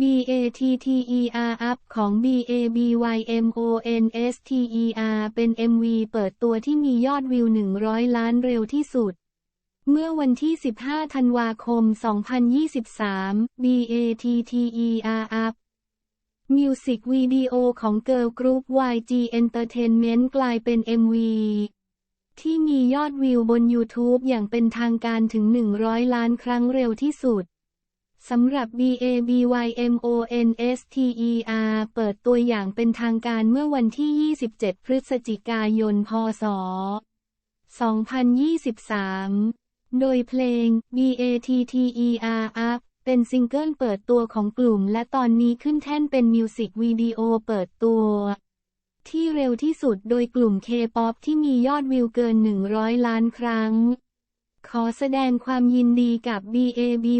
B A T T E R Up ของ B A B Y M O N S T E R เป็น MV เปิดตัวที่มียอดวิว 100 ล้านเร็วที่สุด เมื่อวันที่ 15 ธันวาคม 2023 B A T T E R Up มิวสิกวิดีโอของเกิร์ลกรุ๊ป YG Entertainment กลายเป็น MV ที่มียอดวิวบน YouTube อย่างเป็นทางการถึง 100 ล้านครั้งเร็วที่สุด สำหรับ BABYMONSTER เปิดตัวอย่างเป็นทางการเมื่อวันที่ 27 พฤศจิกายน พศ 2023 โดยเพลง BATTER Up เป็นซิงเกิลเปิดตัวของกลุ่ม และตอนนี้ขึ้นแท่นเป็นมิวสิกวิดีโอเปิดตัว ที่เร็วที่สุดโดยกลุ่ม K-POP ที่มียอดวิวเกิน 100 ล้านครั้ง ขอแสดงความยินดีกับ BABYMONSTER